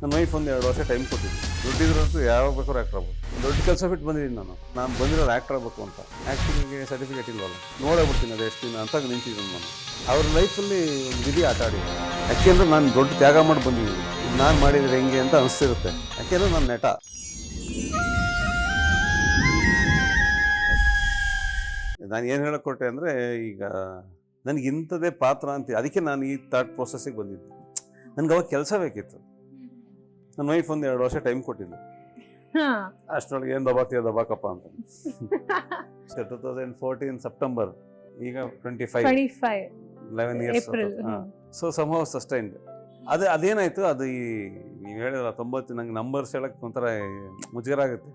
ನನ್ನ ವೈಫ್ ಒಂದು ಎರಡು ವರ್ಷ ಟೈಮ್ ಕೊಟ್ಟಿದ್ದೆ ದುಡ್ಡಿದ್ರಂತೂ ಯಾವಾಗ ಬೇಕಾದ್ರೂ ಆ್ಯಕ್ಟರ್ ಆಗ್ಬೋದು. ದೊಡ್ಡ ಕೆಲಸ ಬಿಟ್ಟು ಬಂದಿದ್ದೀನಿ ನಾನು. ನಾನು ಬಂದಿರೋದು ಆ್ಯಕ್ಟರ್ ಆಗಬೇಕು ಅಂತ. ಆ್ಯಕ್ಟಿಂಗಿಗೆ ಸರ್ಟಿಫಿಕೇಟ್ ಇಲ್ವಲ್ಲ? ನೋಡೇ ಬಿಡ್ತೀನಿ ಅದು ಎಷ್ಟು ದಿನ ಅಂತ ನಿಂತಿದ್ದೀನಿ ನಾನು. ಅವ್ರ ಲೈಫಲ್ಲಿ ಒಂದು ವಿಧಿ ಆಟ ಆಡಿದ್ದೆ ಯಾಕೆಂದ್ರೆ ನಾನು ದೊಡ್ಡ ತ್ಯಾಗ ಮಾಡಿ ಬಂದಿದ್ದೀನಿ. ನಾನು ಮಾಡಿದರೆ ಹೆಂಗೆ ಅಂತ ಅನಿಸ್ತಿರುತ್ತೆ ಯಾಕೆಂದ್ರೆ ನಾನು ನೆಟ. ನಾನು ಏನು ಹೇಳಕ್ಕೊಟ್ಟೆ ಅಂದರೆ ಈಗ ನನಗೆ ಇಂಥದ್ದೇ ಪಾತ್ರ ಅಂತ ಅದಕ್ಕೆ ನಾನು ಈ ಥಾಟ್ ಪ್ರೊಸೆಸ್ಸಿಗೆ ಬಂದಿದ್ದೆ. ನನಗೆ ಅವಾಗ ಕೆಲಸ ಬೇಕಿತ್ತು. ನನ್ನ ವೈಫ್ ಒಂದು ಎರಡು ವರ್ಷ ಟೈಮ್ ಕೊಟ್ಟಿದ್ದು ಅಷ್ಟೊಳಗೆ ಅಷ್ಟರೊಳಗೆ ಏನು ದಬಾಕ್ತೀಯ ದಬಾಕಪ್ಪ ಅಂತ. ಟೂ ತೌಸಂಡ್ ಫೋರ್ಟೀನ್ ಸೆಪ್ಟೆಂಬರ್ ಈಗ twenty five eleven years so some sustained ಅದೇ ಅದೇನಾಯ್ತು ಅದು ಈ ನೀವು ಹೇಳಿದ್ರ ತೊಂಬತ್ತು ನಂಗೆ ನಂಬರ್ಸ್ ಹೇಳಕ್ಕೆ ಒಂಥರ ಮುಜುಗರ ಆಗುತ್ತೆ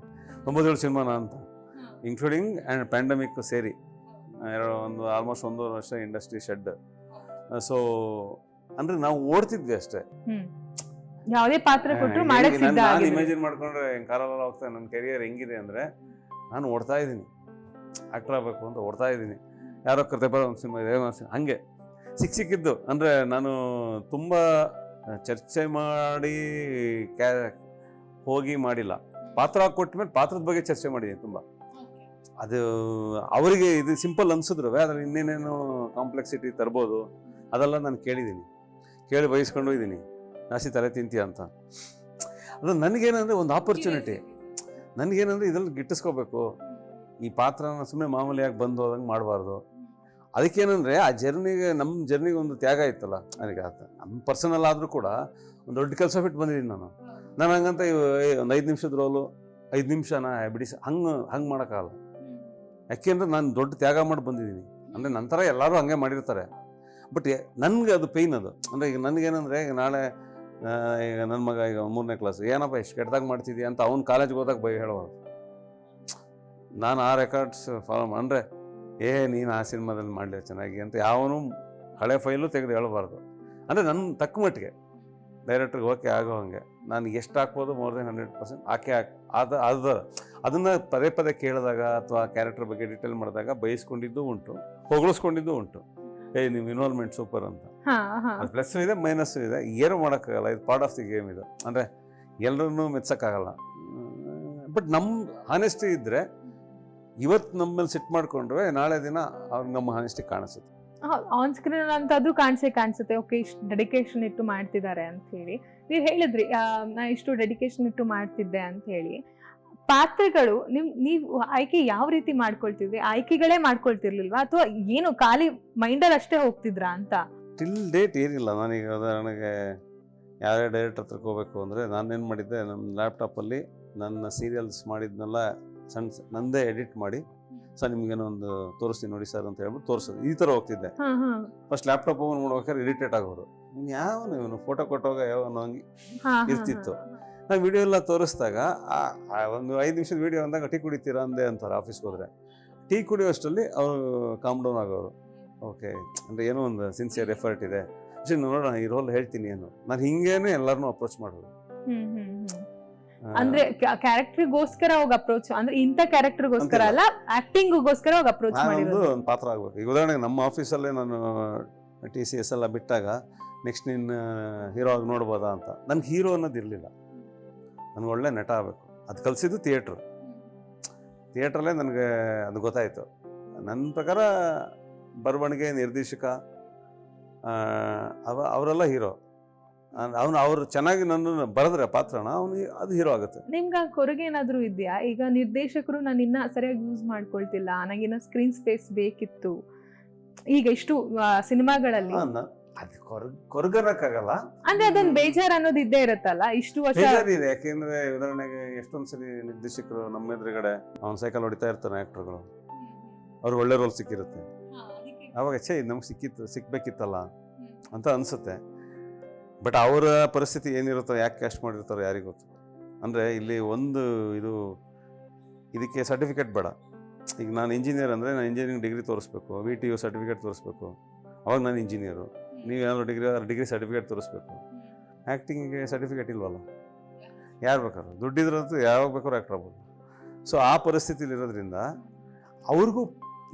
ತೊಂಬತ್ತೇಳು ಸಿನಿಮಾನ ಅಂತ. ಇನ್ಕ್ಲೂಡಿಂಗ್ ಆ್ಯಂಡ್ ಪ್ಯಾಂಡಮಿಕ್ ಸೇರಿ. ಎರಡು ಒಂದು ಆಲ್ಮೋಸ್ಟ್ ಒಂದೂವರೆ ವರ್ಷ ಇಂಡಸ್ಟ್ರಿ ಶೆಡ್ ಸೊ ಅಂದರೆ ನಾವು ಓಡ್ತಿದ್ವಿ ಅಷ್ಟೇ. ಯಾವುದೇ ಪಾತ್ರ ಕೊಟ್ಟರು ಮಾಡಕ್ಕೆ ಸಿದ್ಧ ನಾನು ಇಮೇಜನ್ ಇಮ್ಯಾಜಿನ್ ಮಾಡ್ಕೊಂಡ್ರೆ ಕಾಲಲ್ಲ ಹೋಗ್ತಾ ನನ್ನ ಕೆರಿಯರ್ ಹೆಂಗಿದೆ ಅಂದರೆ ನಾನು ಓಡ್ತಾ ಇದ್ದೀನಿ. ಆಕ್ಟರ್ ಆಗಬೇಕು ಅಂತ ಓಡ್ತಾ ಇದ್ದೀನಿ. ಯಾರೋ ಕತೆ ಬರೋ ಒಂದು ಸಿನಿಮಾ ಇದೆ ಹಂಗೆ. ಸಿಕ್ಕಿ ಸಿಕ್ಕಿದ್ದು. ಅಂದರೆ ನಾನು ತುಂಬ ಚರ್ಚೆ ಮಾಡಿ ಕ್ಯಾ ಹೋಗಿ ಮಾಡಿಲ್ಲ. ಪಾತ್ರ ಕೊಟ್ಟ ಮೇಲೆ ಪಾತ್ರದ ಬಗ್ಗೆ ಚರ್ಚೆ ಮಾಡಿದ್ದೀನಿ ತುಂಬ. ಅದು ಅವರಿಗೆ ಇದು ಸಿಂಪಲ್ ಅನ್ಸಿದ್ರು ಅದ್ರಲ್ಲಿ ಇನ್ನೇನೇನು ಕಾಂಪ್ಲೆಕ್ಸಿಟಿ ತರ್ಬೋದು ಅದೆಲ್ಲ ನಾನು ಕೇಳಿದ್ದೀನಿ. ಕೇಳಿ ಬಯಸ್ಕೊಂಡು ಇದ್ದೀನಿ. ಜಾಸ್ತಿ ತಲೆ ತಿಂತೀಯ ಅಂತ. ಅದು ನನಗೇನಂದರೆ ಒಂದು ಆಪರ್ಚುನಿಟಿ ನನಗೇನಂದ್ರೆ ಇದ್ರಲ್ಲಿ ಗಿಟ್ಟಿಸ್ಕೋಬೇಕು. ಈ ಪಾತ್ರನ ಸುಮ್ಮನೆ ಮಾಮೂಲಿಯಾಗಿ ಬಂದು ಹೋದಂಗೆ ಮಾಡಬಾರ್ದು. ಅದಕ್ಕೇನಂದರೆ ಆ ಜರ್ನಿಗೆ ನಮ್ಮ ಜರ್ನಿಗೆ ಒಂದು ತ್ಯಾಗ ಇತ್ತಲ್ಲ ನನಗೆ ಆತ. ನಮ್ಮ ಪರ್ಸನಲ್ ಆದರೂ ಕೂಡ ಒಂದು ದೊಡ್ಡ ಕೆಲಸ ಬಿಟ್ಟು ಬಂದಿದ್ದೀನಿ ನಾನು. ನಾನು ಹಂಗಂತ ಒಂದು ಐದು ನಿಮಿಷದ ರೋಲು ಐದು ನಿಮಿಷನ ಬಿಡಿಸಿ ಹಂಗೆ ಹಂಗೆ ಮಾಡೋಕ್ಕಾಗಲ್ಲ. ಯಾಕೆಂದ್ರೆ ನಾನು ದೊಡ್ಡ ತ್ಯಾಗ ಮಾಡಿ ಬಂದಿದ್ದೀನಿ. ಅಂದರೆ ನಂತರ ಎಲ್ಲರೂ ಹಂಗೆ ಮಾಡಿರ್ತಾರೆ. ಬಟ್ ನನಗೆ ಅದು ಪೇಯ್ನ್ ಅದು. ಅಂದರೆ ಈಗ ನನಗೇನಂದರೆ ನಾಳೆ ಈಗ ನನ್ನ ಮಗ ಈಗ ಮೂರನೇ ಕ್ಲಾಸ್ ಏನಪ್ಪ ಎಷ್ಟು ಕೆಟ್ಟದಾಗ ಮಾಡ್ತಿದ್ದೀಯ ಅಂತ ಅವ್ನು ಕಾಲೇಜ್ಗೆ ಹೋದಾಗ ಬೈ ಹೇಳೋದು ನಾನು ಆ ರೆಕಾರ್ಡ್ಸ್ ಫಾಲೋ ಅಂದರೆ, ಏ, ನೀನು ಆ ಸಿನಿಮಾದಲ್ಲಿ ಮಾಡಲಿ ಚೆನ್ನಾಗಿ ಅಂತ ಯಾವನು ಹಳೆ ಫೈಲು ತೆಗೆದು ಹೇಳಬಾರ್ದು. ಅಂದರೆ ನನ್ನ ತಕ್ಕ ಮಟ್ಟಿಗೆ ಡೈರೆಕ್ಟ್ರಿಗೆ ಓಕೆ ಆಗೋ ಹಂಗೆ. ನಾನು ಎಷ್ಟು ಹಾಕ್ಬೋದು ಮೋರ್ ದೆನ್ ಹಂಡ್ರೆಡ್ ಪರ್ಸೆಂಟ್ ಆಕೆ ಹಾಕಿ ಅದು ಅದು ಅದನ್ನು ಪದೇ ಪದೇ ಕೇಳಿದಾಗ ಅಥವಾ ಕ್ಯಾರೆಕ್ಟರ್ ಬಗ್ಗೆ ಡೀಟೇಲ್ ಮಾಡಿದಾಗ ಬಯಸ್ಕೊಂಡಿದ್ದು ಉಂಟು, ಹೊಗಳಿಸ್ಕೊಂಡಿದ್ದು ಉಂಟು. ಏಯ್ ನಿಮ್ಮ ಇನ್ವಾಲ್ವ್ಮೆಂಟ್ ಸೂಪರ್ ಅಂತ. ಅದು ಪ್ಲಸ್ ಇದೆ ಮೈನಸ್ ಇದೆ. ಏನು ಮಾಡೋಕ್ಕಾಗಲ್ಲ ಇದು ಪಾರ್ಟ್ ಆಫ್ ದಿ ಗೇಮ್ ಇದು. ಅಂದರೆ ಎಲ್ಲರನ್ನೂ ಮೆಚ್ಚೋಕ್ಕಾಗಲ್ಲ ಬಟ್ ನಮ್ಮ ಹಾನೆಸ್ಟಿ ಇದ್ದರೆ ಇವತ್ತು ನಮ್ಮಲ್ಲಿ ಸಿಟ್ ಮಾಡ್ಕೊಂಡ್ರೆ ನಾಳೆ ದಿನ ಅವ್ರಿಗೆ ನಮ್ಮ ಹಾನೆಸ್ಟಿ ಕಾಣಿಸುತ್ತೆ. ಆನ್ ಸ್ಕ್ರೀನ್ ಅಂತಾದ್ರೂ ಕಾಣಿಸೇ ಕಾಣಿಸುತ್ತೆ. ಓಕೆ ಇಷ್ಟು ಡೆಡಿಕೇಶನ್ ಇಟ್ಟು ಮಾಡ್ತಿದ್ದಾರೆ ಅಂತ ಹೇಳಿ. ನೀವು ಹೇಳಿದ್ರಿ ನಾ ಇಷ್ಟು ಡೆಡಿಕೇಶನ್ ಇಟ್ಟು ಮಾಡ್ತಿದ್ದೆ ಅಂತ ಹೇಳಿ. ಪಾತ್ರಗಳು ನಿಮ್ ನೀವು ಆಯ್ಕೆ ಯಾವ ರೀತಿ ಮಾಡ್ಕೊಳ್ತಿದ್ರಿ? ಆಯ್ಕೆಗಳೇ ಮಾಡ್ಕೊಳ್ತಿರ್ಲಿಲ್ವಾ? ಅಥವಾ ಏನು ಖಾಲಿ ಮೈಂಡಲ್ಲಿ ಅಷ್ಟೇ ಹೋಗ್ತಿದ್ರಾ ಅಂತ? ಟಿಲ್ ಡೇಟ್ ಏನಿಲ್ಲ. ನಾನೀಗ ಉದಾಹರಣೆಗೆ ಯಾರ್ಯಾರು ಡೈರೆಕ್ಟರ್ ಹತ್ರಕ್ಕೆ ಹೋಗಬೇಕು ಅಂದರೆ ನಾನೇನು ಮಾಡಿದ್ದೆ ನಮ್ಮ ಲ್ಯಾಪ್ಟಾಪಲ್ಲಿ ನನ್ನ ಸೀರಿಯಲ್ಸ್ ಮಾಡಿದ್ನೆಲ್ಲ ಸಣ್ಣ ನಂದೇ ಎಡಿಟ್ ಮಾಡಿ ಸರ್ ನಿಮ್ಗೇನೊಂದು ತೋರಿಸ್ತೀನಿ ನೋಡಿ ಸರ್ ಅಂತ ಹೇಳ್ಬಿಟ್ಟು ತೋರಿಸೋದು. ಈ ಥರ ಹೋಗ್ತಿದ್ದೆ. ಫಸ್ಟ್ ಲ್ಯಾಪ್ಟಾಪ್ ಓಪನ್ ಮಾಡ್ಬೇಕಾದ್ರೆ ಇರಿಟೇಟ್ ಆಗೋರು. ಯಾವನು ಇವನು? ಫೋಟೋ ಕೊಟ್ಟೋಗ ಯಾವ ಹಂಗೆ ಇರ್ತಿತ್ತು. ನಾನು ವಿಡಿಯೋ ಎಲ್ಲ ತೋರಿಸಿದಾಗ ಒಂದು ಐದು ನಿಮಿಷದ ವಿಡಿಯೋ ಅಂದಾಗ ಟೀ ಕುಡಿತೀರಾ ಅಂದೆ ಅಂತಾರೆ ಆಫೀಸ್ಗೆ ಹೋದ್ರೆ. ಟೀ ಕುಡಿಯೋಷ್ಟರಲ್ಲಿ ಅವರು ಕಾಮ್ ಡೌನ್ ಆಗೋರು. ಓಕೆ. ಅಂದರೆ ಏನೋ ಒಂದು ಸಿನ್ಸಿಯರ್ ಎಫರ್ಟ್ ಇದೆ. ನೋಡೋಣ ಈ ರೋಲ್ ಹೇಳ್ತೀನಿ ಏನು. ನಾನು ಹಿಂಗೇನೆ ಎಲ್ಲರನ್ನೂ ಅಪ್ರೋಚ್ ಮಾಡೋದು. ಅಂದ್ರೆ ಕ್ಯಾರೆಕ್ಟರ್ಗೋಸ್ಕರ ಹೋಗಿ ಅಪ್ರೋಚ್ ಅಂದ್ರೆ ಇಂಥ ಕ್ಯಾರೆಕ್ಟರ್ಗೋಸ್ಕರ ಅಲ್ಲ ಆಕ್ಟಿಂಗ್ಗೋಸ್ಕರ ಹೋಗಿ ಅಪ್ರೋಚ್ ಮಾಡಿದ್ದು ಒಂದು ಪಾತ್ರ ಆಗ್ಬೇಕು. ಈಗ ಉದಾಹರಣೆಗೆ ನಮ್ಮ ಆಫೀಸಲ್ಲೇ ನಾನು ಟಿ ಸಿ ಎಸ್ ಎಲ್ಲ ಬಿಟ್ಟಾಗ ನೆಕ್ಸ್ಟ್ ನಿನ್ನ ಹೀರೋ ಆಗಿ ನೋಡ್ಬೋದಾ ಅಂತ. ನನ್ಗೆ ಹೀರೋ ಅನ್ನೋದು ಇರಲಿಲ್ಲ. ನನಗೆ ಒಳ್ಳೆ ನಟ ಆಗಬೇಕು. ಅದು ಕಲಿಸಿದ್ದು ಥಿಯೇಟ್ರು ಥಿಯೇಟ್ರಲ್ಲೇ ನನಗೆ ಅದು ಗೊತ್ತಾಯಿತು. ನನ್ನ ಪ್ರಕಾರ ಬರವಣಿಗೆ ನಿರ್ದೇಶಕ ಅವ ಅವರೆಲ್ಲ ಹೀರೋ. ಅವನು ಅವರು ಚೆನ್ನಾಗಿ ನನ್ನನ್ನು ಬರೆದ್ರೆ ಪಾತ್ರನ ಅವನು ಅದು ಹೀರೋ ಆಗುತ್ತೆ. ನಿಮ್ಗೆ ಆ ಕೊರಗೆ ಏನಾದರೂ ಇದೆಯಾ? ಈಗ ನಿರ್ದೇಶಕರು ನಾನು ಇನ್ನೂ ಸರಿಯಾಗಿ ಯೂಸ್ ಮಾಡ್ಕೊಳ್ತಿಲ್ಲ ನನಗಿನ್ನ ಸ್ಕ್ರೀನ್ ಸ್ಪೇಸ್ ಬೇಕಿತ್ತು. ಈಗ ಇಷ್ಟು ಸಿನಿಮಾಗಳಲ್ಲಿ. ಅದು ಕೊರ್ ಕೊರಗರಕ್ಕಾಗಲ್ಲ ಅಂದ್ರೆ ಅದೊಂದು ಬೇಜಾರ್ ಅನ್ನೋದು ಇದ್ದೇ ಇರುತ್ತಲ್ಲ ಇಷ್ಟು ವರ್ಷ ಇದೆ ಯಾಕೆಂದ್ರೆ ಉದಾಹರಣೆಗೆ ಎಷ್ಟೊಂದು ಸರಿ ನಿರ್ದೇಶಕರು ನಮ್ಮ ಎದುರುಗಡೆ ಅವ್ನ ಸೈಕಲ್ ಹೊಡಿತಾ ಇರ್ತಾನೆ ಆಕ್ಟರ್ಗಳು ಅವ್ರಿಗೆ ಒಳ್ಳೆ ರೋಲ್ ಸಿಕ್ಕಿರುತ್ತೆ. ಅವಾಗ ಛೇ ನಮ್ಗೆ ಸಿಕ್ಕಿತ್ತು ಸಿಕ್ಬೇಕಿತ್ತಲ್ಲ ಅಂತ ಅನ್ಸುತ್ತೆ. ಬಟ್ ಅವರ ಪರಿಸ್ಥಿತಿ ಏನಿರುತ್ತೋ ಯಾಕೆ ಕ್ಯಾಶ್ ಮಾಡಿರ್ತಾರೋ ಯಾರಿಗೂ ಗೊತ್ತು. ಅಂದರೆ ಇಲ್ಲಿ ಒಂದು ಇದು ಇದಕ್ಕೆ ಸರ್ಟಿಫಿಕೇಟ್ ಬೇಡ. ಈಗ ನಾನು ಇಂಜಿನಿಯರ್ ಅಂದರೆ ನಾನು ಇಂಜಿನಿಯರಿಂಗ್ ಡಿಗ್ರಿ ತೋರಿಸ್ಬೇಕು ವಿ ಟಿ ಯು ಸರ್ಟಿಫಿಕೇಟ್ ತೋರಿಸ್ಬೇಕು. ಅವಾಗ ನಾನು ಇಂಜಿನಿಯರು ನೀವು ಏನಾದ್ರು ಡಿಗ್ರಿ ಡಿಗ್ರಿ ಸರ್ಟಿಫಿಕೇಟ್ ತೋರಿಸ್ಬೇಕು. ಆ್ಯಕ್ಟಿಂಗಿಗೆ ಸರ್ಟಿಫಿಕೇಟ್ ಇಲ್ವಲ್ಲ? ಯಾರು ಬೇಕಾದ್ರು? ದುಡ್ಡಿದ್ರಂತೂ ಯಾವಾಗ ಬೇಕಾದ್ರೂ ಆ್ಯಕ್ಟರ್ ಆಗ್ಬೋದು. ಸೊ ಆ ಪರಿಸ್ಥಿತಿಲಿರೋದ್ರಿಂದ ಅವ್ರಿಗೂ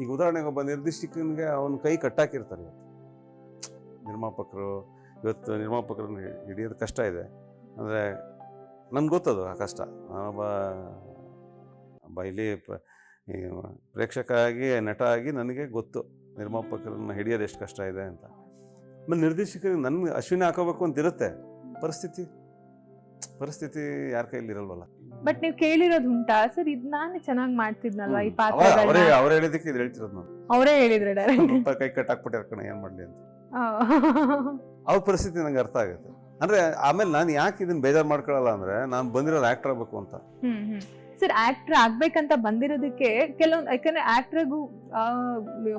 ಈಗ ಉದಾಹರಣೆಗೆ ಒಬ್ಬ ನಿರ್ದಿಷ್ಟಕನಿಗೆ ಅವನ ಕೈ ಕಟ್ಟಾಕಿರ್ತಾರೆ ಇವತ್ತು. ನಿರ್ಮಾಪಕರು, ಇವತ್ತು ನಿರ್ಮಾಪಕರನ್ನು ಹಿಡಿಯೋದು ಕಷ್ಟ ಇದೆ. ಅಂದರೆ ನನ್ಗೆ ಗೊತ್ತದು ಆ ಕಷ್ಟ. ನಾನೊಬ್ಬ, ಒಬ್ಬ ಇಲ್ಲಿ ಪ್ರೇಕ್ಷಕ ಆಗಿ ನಟ ಆಗಿ ನನಗೆ ಗೊತ್ತು ನಿರ್ಮಾಪಕರನ್ನು ಹಿಡಿಯೋದು ಎಷ್ಟು ಕಷ್ಟ ಇದೆ ಅಂತ. ಆಮೇಲೆ ನಿರ್ದೇಶಕರಿಗೆ ನನಗೆ ಅಶ್ವಿನಿ ಹಾಕೋಬೇಕು ಅಂತಿರುತ್ತೆ. ಪರಿಸ್ಥಿತಿ ಪರಿಸ್ಥಿತಿ ಯಾರ ಕೈಲಿ ಇರಲ್ವಲ್ಲ. ಬಟ್ ನೀವು ಕೇಳಿರೋದು ಉಂಟಾ? ಸರ್ ಇದ್ ನಾನು ಚೆನ್ನಾಗಿ ಮಾಡ್ತಿದ್ನಲ್ವಾ ಈ ಪಾತ್ರ ಅವ- ಅವರೇ ಪಾತ್ರಗಳನ್ನ ಅವ್ರು ಹೇಳಿದಕ್ಕೆ ಇದು ಹೇಳ್ತಿರೋದು ನಾನು. ಅವರೇ ಹೇಳಿದ್ರೆ ಡೈರೆಕ್ಟ್ ಸ್ವಲ್ಪ ಕೈ ಕಟ್ಟಾಕ್ಬಿಟ್ಟಾರ ಕಣ ಏನು ಮಾಡಲಿ ಅಂತ. ಅವ್ರ ಪರಿಸ್ಥಿತಿ ನಂಗೆ ಅರ್ಥ ಆಗುತ್ತೆ. ಅಂದ್ರೆ ಆಮೇಲೆ ನಾನು ಯಾಕೆ ಇದನ್ನ ಬೇಜಾರು ಮಾಡ್ಕೊಳ್ಳಲ್ಲ ಅಂದ್ರೆ ನಾನು ಬಂದಿರೋದು ಆಕ್ಟರ್ ಆಗ್ಬೇಕು ಅಂತ. ಹ್ಮ್ ಹ್ಮ್. ಸರ್ ಆಕ್ಟರ್ ಆಗ್ಬೇಕಂತ ಬಂದಿರೋದಕ್ಕೆ ಕೆಲವೊಂದು ಯಾಕಂದ್ರೆ ಆಕ್ಟರ್ಗೂ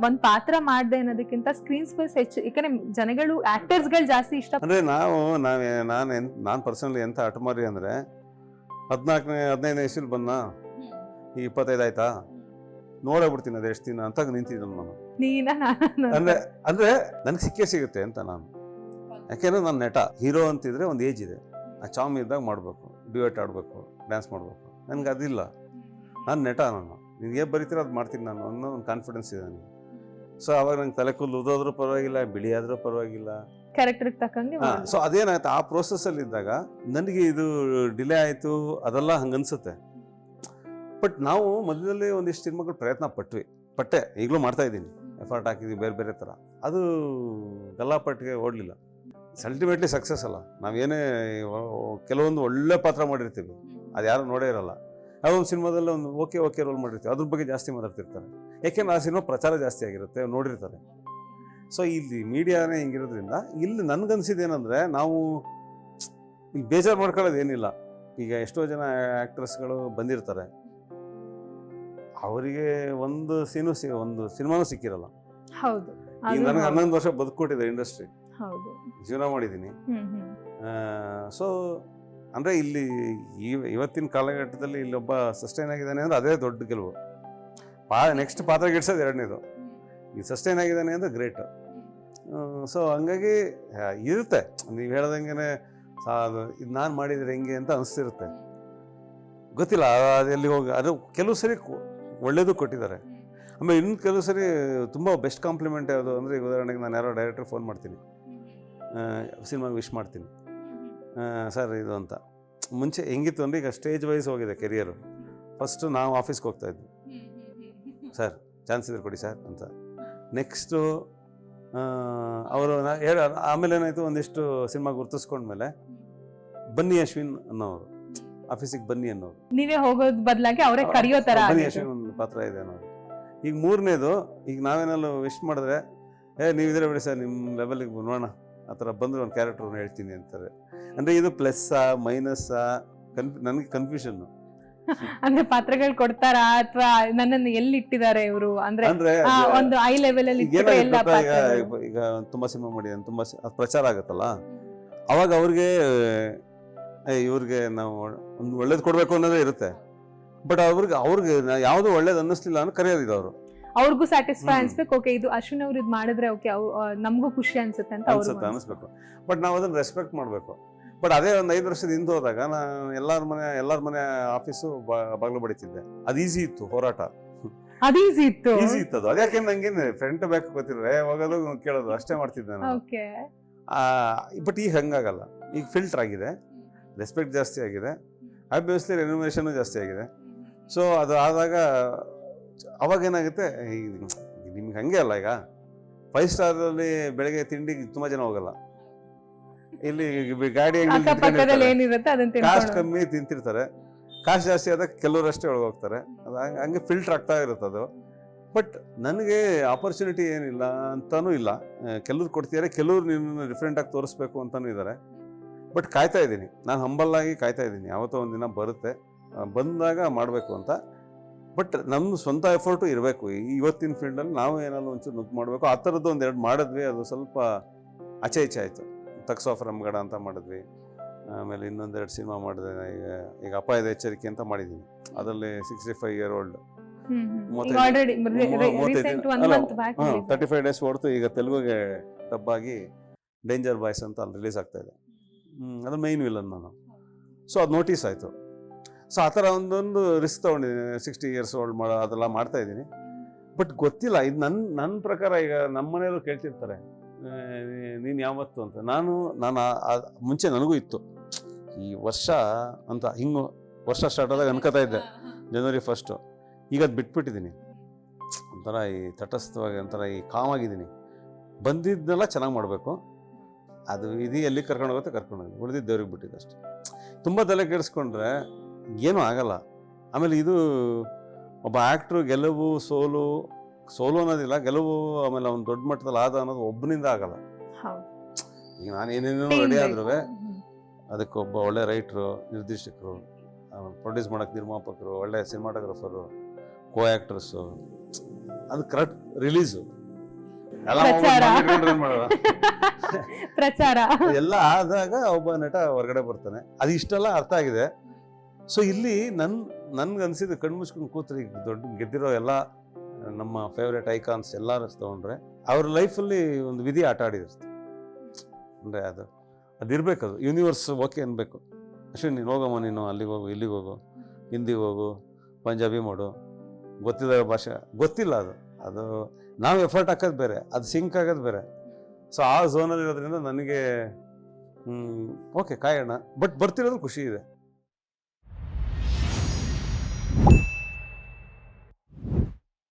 ಒಂದ್ ಪಾತ್ರ ಮಾಡ್ದೆ ಅನ್ನೋದಕ್ಕಿಂತ ಸ್ಕ್ರೀನ್ ಸ್ಪೇಸ್ ಹೆಚ್ಚು ಯಾಕಂದ್ರೆ ಜನಗಳು ಆಕ್ಟರ್ಸ್ಗಳು ಜಾಸ್ತಿ ಇಷ್ಟ ಅಂದ್ರೆ ನಾವು ನಾವೇ ನಾನು ನಾನು ಪರ್ಸನಲಿ ಎಂತ ಹಠಮಾರಿ ಅಂದ್ರೆ ಹದಿನಾಲ್ಕನೇ ಹದಿನೈದನೇ ಇಸ್ವಿಲ್ ಬಂದ ಈ ಇಪ್ಪತ್ತೈದು ಆಯ್ತಾ? ನೋಡೇ ಬಿಡ್ತೀನಿ ಅದು ಎಷ್ಟು ದಿನ ಅಂತ ನಿಂತಿದ್ದೀನಿ ನಾನು ನೀನ? ಅಂದ್ರೆ ಅಂದ್ರೆ ನನಗೆ ಸಿಕ್ಕೇ ಸಿಗುತ್ತೆ ಅಂತ ನಾನು. ಯಾಕೆಂದ್ರೆ ನಾನು ನಟ ಹೀರೋ ಅಂತಿದ್ರೆ ಒಂದು ಏಜ್ ಇದೆ. ಆ ಚಾಮ್ ಇದ್ದಾಗ ಮಾಡಬೇಕು ಡ್ಯೂಯೆಟ್ ಆಡಬೇಕು ಡ್ಯಾನ್ಸ್ ಮಾಡಬೇಕು. ನನಗೆ ಅದಿಲ್ಲ. ನಾನು ನೆಟ ನಾನು. ನಿನಗೆ ಬರೀತೀರ ಅದು ಮಾಡ್ತೀನಿ ನಾನು ಅನ್ನೋ ಒಂದು ಕಾನ್ಫಿಡೆನ್ಸ್ ಇದೆ ನನಗೆ. ಸೊ ಅವಾಗ ನಂಗೆ ತಲೆ ಕೂದಲು ಉದೋದ್ರೂ ಪರವಾಗಿಲ್ಲ ಬಿಳಿ ಆದರೂ ಪರವಾಗಿಲ್ಲ ಕ್ಯಾರೆಕ್ಟರ್ ತಕ್ಕಂಗೆ ಹಾಂ. ಸೊ ಅದೇನಾಯ್ತು? ಆ ಪ್ರೋಸೆಸ್ಸಲ್ಲಿ ಇದ್ದಾಗ ನನಗೆ ಇದು ಡಿಲೇ ಆಯಿತು ಅದೆಲ್ಲ ಹಂಗನ್ಸುತ್ತೆ. ಬಟ್ ನಾವು ಮೊದಲಲ್ಲಿ ಒಂದಿಷ್ಟು ಸಿನಿಮಾಗಳು ಪ್ರಯತ್ನ ಪಟ್ವಿ. ಪಟ್ಟೆ ಈಗಲೂ ಮಾಡ್ತಾ ಇದ್ದೀನಿ. ಎಫರ್ಟ್ ಹಾಕಿದ್ವಿ ಬೇರೆ ಬೇರೆ ಥರ. ಅದು ಗಲ್ಲಾಪಟ್ಟಿಗೆ ಓಡಲಿಲ್ಲ. ಅಲ್ಟಿಮೇಟ್ಲಿ ಸಕ್ಸಸ್ ಅಲ್ಲ. ನಾವೇನೇ ಕೆಲವೊಂದು ಒಳ್ಳೆ ಪಾತ್ರ ಮಾಡಿರ್ತೀವಿ. ಅದು ಯಾರು ನೋಡೇ ಇರಲ್ಲ. ಅದೊಂದು ಸಿನಿಮಾದಲ್ಲಿ ಒಂದು ಓಕೆ ಓಕೆ ರೋಲ್ ಮಾಡಿರ್ತೀವಿ. ಅದ್ರ ಬಗ್ಗೆ ಜಾಸ್ತಿ ಮಾತಾಡ್ತಿರ್ತಾರೆ. ಯಾಕೆಂದ್ರೆ ಆ ಸಿನಿಮಾ ಪ್ರಚಾರ ಜಾಸ್ತಿ ಆಗಿರುತ್ತೆ ನೋಡಿರ್ತಾರೆ. ಸೊ ಇಲ್ಲಿ ಮೀಡಿಯಾನೇ ಹಿಂಗಿರೋದ್ರಿಂದ ಇಲ್ಲಿ ನನ್ಗನ್ಸಿದ್ದೇನೆಂದ್ರೆ ನಾವು ಇಲ್ಲಿ ಬೇಜಾರು ಮಾಡ್ಕೊಳ್ಳೋದು ಏನಿಲ್ಲ ಈಗ ಎಷ್ಟೋ ಜನ ಆ್ಯಕ್ಟ್ರೆಸ್ಗಳು ಬಂದಿರ್ತಾರೆ. ಅವರಿಗೆ ಒಂದು ಸೀನು ಸಿ ಒಂದು ಸಿನಿಮಾನೂ ಸಿಕ್ಕಿರಲ್ಲ. ಹೌದು. ಈಗ ನನಗೆ. ಹನ್ನೊಂದು ವರ್ಷ ಬದುಕೊಟ್ಟಿದೆ ಇಂಡಸ್ಟ್ರಿ ಹೌದು. ಜೀವನ ಮಾಡಿದ್ದೀನಿ. ಸೊ ಅಂದರೆ ಇಲ್ಲಿ ಈ ಇವತ್ತಿನ ಕಾಲಘಟ್ಟದಲ್ಲಿ ಇಲ್ಲೊಬ್ಬ ಸಸ್ಟೈನ್ ಆಗಿದ್ದಾನೆ ಅಂದರೆ ಅದೇ ದೊಡ್ಡ ಗೆಲುವು. ಪಾ ನೆಕ್ಸ್ಟ್ ಪಾತ್ರ ಗಿಡ್ಸೋದು ಎರಡನೇದು. ಈ ಸಸ್ಟೈನ್ ಆಗಿದ್ದಾನೆ ಅಂದರೆ ಗ್ರೇಟ್ ಸೊ ಹಂಗಾಗಿ ಇರುತ್ತೆ. ನೀವು ಹೇಳ್ದಂಗೆ ಸಾ ಅದು ಇದು ನಾನು ಮಾಡಿದರೆ ಹೆಂಗೆ ಅಂತ ಅನಿಸ್ತಿರುತ್ತೆ. ಗೊತ್ತಿಲ್ಲ ಅದು ಎಲ್ಲಿ ಹೋಗಿ ಅದು ಕೆಲವು ಸರಿ ಒಳ್ಳೇದು ಕೊಟ್ಟಿದ್ದಾರೆ. ಆಮೇಲೆ ಇನ್ನು ಕೆಲವು ಸರಿ ತುಂಬ ಬೆಸ್ಟ್ ಕಾಂಪ್ಲಿಮೆಂಟ್ ಯಾವುದು ಅಂದರೆ ಈಗ ಉದಾಹರಣೆಗೆ ನಾನು ಯಾರೋ ಡೈರೆಕ್ಟರ್ ಫೋನ್ ಮಾಡ್ತೀನಿ. ಸಿನಿಮಾಗೆ ವಿಶ್ ಮಾಡ್ತೀನಿ. ಸರ್ ಇದು ಅಂತ. ಮುಂಚೆ ಹೆಂಗಿತ್ತು ಅಂದರೆ ಈಗ ಸ್ಟೇಜ್ ವೈಸ್ ಹೋಗಿದೆ ಕೆರಿಯರು ಫಸ್ಟು ನಾವು ಆಫೀಸ್ಗೆ ಹೋಗ್ತಾ ಇದ್ವಿ. ಸರ್ ಚಾನ್ಸ್ ಇದ್ರೆ ಕೊಡಿ ಸರ್ ಅಂತ. ನೆಕ್ಸ್ಟು ಅವರು ಹೇಳ ಆಮೇಲೆ ಏನಾಯಿತು ಒಂದಿಷ್ಟು ಸಿನಿಮಾ ಗುರ್ತಿಸ್ಕೊಂಡ್ಮೇಲೆ ಬನ್ನಿ ಅಶ್ವಿನ್ ಅನ್ನೋರು ಆಫೀಸಿಗೆ ಬನ್ನಿ ಅನ್ನೋರು. ನೀವೇ ಹೋಗೋದು ಬದಲಾಗಿ ಅವರೇ ಕರೆಯೋ ತರ ಬನ್ನಿ. ಅಶ್ವಿನ್ ಒಂದು ಪಾತ್ರ ಇದೆ ಅನ್ನೋರು. ಈಗ ಮೂರನೇದು ಈಗ ನಾವೇನಾದ್ರು ವಿಶ್ ಮಾಡಿದ್ರೆ ಏ ನೀವಿದ್ರೆ ಬಿಡಿ ಸರ್ ನಿಮ್ಮ ಲೆವೆಲಿಗೆ ನೋಡೋಣ ಆ ಥರ ಬಂದರೆ ಒಂದು ಕ್ಯಾರೆಕ್ಟರ್ನ ಹೇಳ್ತೀನಿ ಅಂತಾರೆ. ಅಂದರೆ ಇದು ಪ್ಲಸ್ಸಾ ಮೈನಸ್ಸಾ ಕನ್ಫ್ ನನಗೆ ಕನ್ಫ್ಯೂಷನ್ನು ಅಂದ್ರೆ ಪಾತ್ರಗಳು ಕೊಡ್ತಾರಾ ಅಥವಾ ನನ್ನನ್ನು ಎಲ್ಲಿ ಇಟ್ಟಿದ್ದಾರೆ ಇವರು? ಅಂದ್ರೆ ಅಂದರೆ ಒಂದು ಐ ಲೆವೆಲ್ ಅಲ್ಲಿ ಈಗ ತುಂಬ ಸಿನಿಮಾ ಮಾಡಿ ತುಂಬಾ ಪ್ರಚಾರ ಆಗುತ್ತಲ್ಲ? ಅವಾಗ ಅವ್ರಿಗೆ ಇವ್ರಿಗೆ ನಾವು ಒಂದು ಒಳ್ಳೇದು ಕೊಡಬೇಕು ಅನ್ನೋದೇ ಇರುತ್ತೆ. ಬಟ್ ಅವ್ರಿಗೆ ಅವ್ರಿಗೆ ಯಾವುದು ಒಳ್ಳೇದು ಅನ್ನಿಸ್ಲಿಲ್ಲ ಅನ್ನೋ ಕರೆಯೋದಿಲ್ಲ ಅವರು. ಅವ್ರಿಗೂ ಸ್ಯಾಟಿಸ್ಫೈ. ಅನ್ಸ್ಬೇಕು. ಓಕೆ ಇದು ಅಶ್ವಿನ್ ಅವ್ರು ಇದು ಮಾಡಿದ್ರೆ ಓಕೆ ನಮಗೂ ಖುಷಿ ಅನ್ಸುತ್ತೆ ಅಂತ ಅನ್ಸುತ್ತೆ. ಅನಿಸ್ಬೇಕು. ಬಟ್ ನಾವು ಅದನ್ನ ರೆಸ್ಪೆಕ್ಟ್ ಮಾಡಬೇಕು. ಬಟ್ ಅದೇ ಒಂದು ಐದು ವರ್ಷದ ಹಿಂದೆ ಹೋದಾಗ ನಾನು ಎಲ್ಲರ ಮನೆ ಎಲ್ಲರ ಮನೆ ಆಫೀಸು ಬಾಗಿಲು ಬಡಿತಿದ್ದೆ. ಅದು ಈಸಿ ಇತ್ತು ಹೋರಾಟ. ಅದು ಈಸಿ ಇತ್ತು. ಈಸಿ ಇತ್ತು ಅದು. ಅದ್ಯಾಕೆ ನಂಗೇನು ಫ್ರೆಂಟ್ ಬ್ಯಾಕ್ ಗೊತ್ತಿದ್ರೆ ಹೋಗೋದು ಕೇಳೋದು ಅಷ್ಟೇ ಮಾಡ್ತಿದ್ದೆ ನಾನು. ಓಕೆ ಬಟ್ ಈಗ ಹಂಗಾಗಲ್ಲ. ಈಗ ಫಿಲ್ಟರ್ ಆಗಿದೆ. ರೆಸ್ಪೆಕ್ಟ್ ಜಾಸ್ತಿ ಆಗಿದೆ. ಆಬ್ವಿಯಸ್ಲಿ ರೆನ್ಯುಮೇಷನು ಜಾಸ್ತಿ ಆಗಿದೆ. ಸೊ ಅದು ಆದಾಗ ಅವಾಗ ಏನಾಗುತ್ತೆ ನಿಮ್ಗೆ ಹಂಗೆ ಅಲ್ಲ ಈಗ? ಫೈವ್ ಸ್ಟಾರಲ್ಲಿ ಬೆಳಗ್ಗೆ ತಿಂಡಿಗೆ ತುಂಬ ಜನ ಹೋಗಲ್ಲ. ಇಲ್ಲಿ ಗಾಡಿ ಕಾಸ್ಟ್ ಕಮ್ಮಿ ತಿಂತಿರ್ತಾರೆ. ಕಾಸ್ಟ್ ಜಾಸ್ತಿ ಆದಾಗ ಕೆಲವರಷ್ಟೇ ಒಳಗೆ ಹೋಗ್ತಾರೆ ಅದು ಹಂಗೆ- ಫಿಲ್ಟರ್ ಆಗ್ತಾ ಇರುತ್ತೆ ಅದು. ಬಟ್ ನನಗೆ ಆಪರ್ಚುನಿಟಿ ಏನಿಲ್ಲ ಅಂತಾನೂ ಇಲ್ಲ. ಕೆಲವ್ರು ಕೊಡ್ತಿದ್ದಾರೆ ಕೆಲವ್ರು ನಿನ್ನ ಡಿಫ್ರೆಂಟಾಗಿ ತೋರಿಸ್ಬೇಕು ಅಂತಾನೂ ಇದ್ದಾರೆ ಬಟ್ ಕಾಯ್ತಾ ಇದ್ದೀನಿ. ನಾನು ಹಂಬಲ್ಲಾಗಿ ಕಾಯ್ತಾ ಇದ್ದೀನಿ. ಯಾವತ್ತೋ ಒಂದಿನ ದಿನ ಬರುತ್ತೆ ಬಂದಾಗ ಮಾಡಬೇಕು ಅಂತ. ಬಟ್ ನಮ್ಮ ಸ್ವಂತ ಎಫರ್ಟು ಇರಬೇಕು. ಇವತ್ತಿನ ಫೀಲ್ಡಲ್ಲಿ ನಾವು ಏನಾದ್ರು ಒಂಚೂರು ನುಗ್ಗು ಮಾಡಬೇಕು. ಆ ಥರದ್ದು ಒಂದು ಎರಡು ಮಾಡಿದ್ವಿ. ಅದು ಸ್ವಲ್ಪ ಆಚೆ ಈಚೆ ಆಯಿತು. ತಕ್ಸಾಫ್ ರಮ್ಗಡ ಅಂತ ಮಾಡಿದ್ವಿ. ಆಮೇಲೆ ಇನ್ನೊಂದೆರಡು ಸಿನಿಮಾ ಮಾಡಿದೆ. ಈಗ ಈಗ ಅಪಾಯದ ಎಚ್ಚರಿಕೆ ಅಂತ ಮಾಡಿದ್ದೀನಿ ಅದರಲ್ಲಿ sixty five year old thirty five days ಹೊರತು ಈಗ ತೆಲುಗುಗೆ ಡಬ್ ಆಗಿ ಡೇಂಜರ್ ಬಾಯ್ಸ್ ಅಂತ ಅಲ್ಲಿ ರಿಲೀಸ್ ಆಗ್ತಾ ಇದೆ. ಅದು ಮೈನ್ ವಿಲನ್ ನಾನು. ಸೊ ಅದು ನೋಟಿಸ್ ಆಯಿತು. ಸೊ ಆ ಥರ ಒಂದೊಂದು ರಿಸ್ಕ್ ತೊಗೊಂಡಿದ್ದೀನಿ. ಸಿಕ್ಸ್ಟಿ ಇಯರ್ಸ್ ಓಲ್ಡ್ ಮಾಡೋ ಅದೆಲ್ಲ ಮಾಡ್ತಾ ಇದ್ದೀನಿ. ಬಟ್ ಗೊತ್ತಿಲ್ಲ, ಇದು ನನ್ನ ನನ್ನ ಪ್ರಕಾರ ಈಗ ನಮ್ಮ ಮನೆಯವರು ಕೇಳ್ತಿರ್ತಾರೆ ನೀನು ಯಾವತ್ತು? ಅಂತ. ನಾನು ನಾನು ಮುಂಚೆ ನನಗೂ ಇತ್ತು. ಈ ವರ್ಷ ಅಂತ, ಹಿಂಗೆ, ವರ್ಷ ಸ್ಟಾರ್ಟ್ ಆದಾಗ ಅನ್ಕೋತಾ ಇದ್ದೆ. ಜನವರಿ ಫಸ್ಟು ಈಗ ಅದು ಬಿಟ್ಬಿಟ್ಟಿದ್ದೀನಿ ಒಂಥರ ಈ ತಟಸ್ಥವಾಗಿ, ಒಂಥರ ಈ ಕಾಮಾಗಿದ್ದೀನಿ ಬಂದಿದ್ದನ್ನೆಲ್ಲ ಚೆನ್ನಾಗಿ ಮಾಡಬೇಕು. ಅದು, ಇದು ಎಲ್ಲಿ ಕರ್ಕೊಂಡು ಹೋಗುತ್ತೆ ಕರ್ಕೊಂಡು ಹೋಗಿ ಉಳಿದಿದ್ದು ದೇವ್ರಿಗೆ ತುಂಬ ತಲೆ ಕೆಡಿಸ್ಕೊಂಡ್ರೆ ಏನೂ ಆಗಲ್ಲ. ಆಮೇಲೆ ಇದು ಒಬ್ಬ ಆ್ಯಕ್ಟ್ರು ಗೆಲುವು ಸೋಲು ಸೋಲು ಅನ್ನೋದಿಲ್ಲ ಗೆಲುವು ಆಮೇಲೆ ಅವ್ನು ದೊಡ್ಡ ಮಟ್ಟದಲ್ಲಿ ಆದ ಅನ್ನೋದು ಒಬ್ಬನಿಂದ ಆಗಲ್ಲ. ಈಗ ನಾನು ಏನೇನೋ ರೆಡಿ. ಆದ್ರೂ ಹ್ಮ್. ಅದಕ್ಕೆ ಒಬ್ಬ ಒಳ್ಳೆ ರೈಟ್ರು ನಿರ್ದೇಶಕರು ಪ್ರೊಡ್ಯೂಸ್ ಮಾಡೋಕ್ಕೆ ನಿರ್ಮಾಪಕರು ಒಳ್ಳೆ ಸಿನಿಮಾಟೋಗ್ರಫರು ಕೋ ಆ್ಯಕ್ಟ್ರಸ್ಸು ಅದು ಕರೆಕ್ಟ್ ರಿಲೀಸು? ಪ್ರಚಾರ. ಎಲ್ಲ ಆದಾಗ ಒಬ್ಬ ನಟ ಹೊರಗಡೆ ಬರ್ತಾನೆ. ಅದು ಇಷ್ಟೆಲ್ಲ ಅರ್ಥ ಆಗಿದೆ. ಸೊ ಇಲ್ಲಿ ನನ್, ನನ್ಗೆ ಅನ್ಸಿದ್ದು ಕಣ್ಣು ಮುಚ್ಕೊಂಡು ಕೂತ್ರೆ ಈಗ ದೊಡ್ಡ ಗೆದ್ದಿರೋ ಎಲ್ಲ ನಮ್ಮ ಫೇವ್ರೇಟ್ ಐಕಾನ್ಸ್ ಎಲ್ಲ ತಗೊಂಡ್ರೆ ಅವ್ರ ಲೈಫಲ್ಲಿ ಒಂದು ವಿಧಿ ಆಟ ಆಡಿದಿರ್ತಾರೆ ಅಂದರೆ ಅದು ಅದಿರ್ಬೇಕು ಅದು. ಯೂನಿವರ್ಸ್ ಓಕೆ ಅನ್ಬೇಕು. ಅಶ್ವಿನ್, ನೀನು ಹೋಗಮ್ಮ ನೀನು, ಅಲ್ಲಿಗೆ ಹೋಗು, ಇಲ್ಲಿಗೆ ಹೋಗು ಹಿಂದಿಗೆ ಹೋಗು, ಪಂಜಾಬಿ ಮಾಡು. ಗೊತ್ತಿದ ಭಾಷೆ, ಗೊತ್ತಿಲ್ಲ ಅದು. ಅದು ನಾವು ಎಫರ್ಟ್ ಹಾಕೋದು ಬೇರೆ, ಅದು ಸಿಂಕ್ ಆಗೋದು ಬೇರೆ. ಸೊ ಆ ಝೋನಲ್ಲಿ ಇರೋದ್ರಿಂದ ನನಗೆ ಓಕೆ ಕಾಯೋಣ ಬಟ್ ಬರ್ತಿರೋದು ಖುಷಿ ಇದೆ.